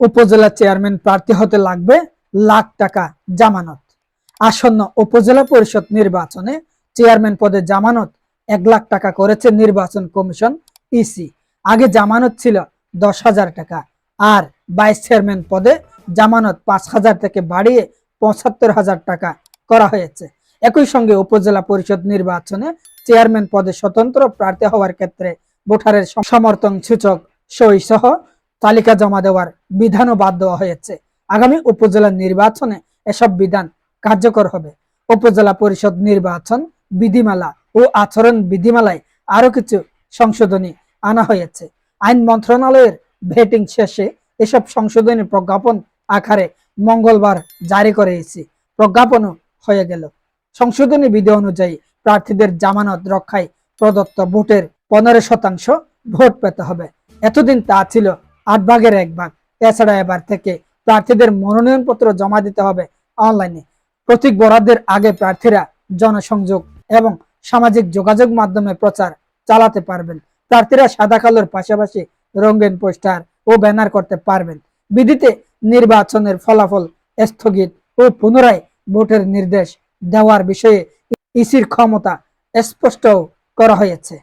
উপজেলা চেয়ারম্যান প্রার্থী হতে লাগবে লাখ টাকা জামানত। আসন্ন উপজেলা পরিষদ নির্বাচনে চেয়ারম্যান পদে জামানত এক লাখ টাকা করেছে নির্বাচন কমিশন ইসি। আগে জামানত ছিল দশ হাজার টাকা, আর ভাইস চেয়ারম্যান পদে জামানত পাঁচ হাজার থেকে বাড়িয়ে পঁচাত্তর হাজার টাকা করা হয়েছে। একই সঙ্গে উপজেলা পরিষদ নির্বাচনে চেয়ারম্যান পদে স্বতন্ত্র প্রার্থী হওয়ার ক্ষেত্রে ভোটারের সমর্থন সূচক সই সহ তালিকা জমা দেওয়ার বিধানও বাদ দেওয়া হয়েছে। আগামী উপজেলা নির্বাচনে এসব বিধান কার্যকর হবে। উপজেলা পরিষদ নির্বাচন বিধিমালা ও আচরণ বিধিমালায় আরও কিছু সংশোধনী আনা হয়েছে। আইন মন্ত্রণালয়ের ভেটিং শেষে এসব সংশোধনী প্রজ্ঞাপন আকারে মঙ্গলবার জারি করে করেছি। প্রজ্ঞাপনও হয়ে গেল। সংশোধনী বিধি অনুযায়ী প্রার্থীদের জামানত রক্ষায় প্রদত্ত ভোটের পনেরো শতাংশ ভোট পেতে হবে। এতদিন তা ছিল আট ভাগের এক ভাগ। এছাড়া এবার থেকে প্রার্থীদের মনোনয়ন পত্র জমা দিতে হবে অনলাইনে। প্রতীক বরাদ্দের আগে প্রার্থীরা জনসংযোগ এবং সামাজিক যোগাযোগ মাধ্যমে প্রচার চালাতে পারবেন। প্রার্থীরা সাদা কালোর পাশাপাশি রঙিন পোস্টার ও ব্যানার করতে পারবেন। বিধিতে নির্বাচনের ফলাফল স্থগিত ও পুনরায় ভোটের নির্দেশ দেওয়ার বিষয়ে ইসির ক্ষমতা স্পষ্ট করা হয়েছে।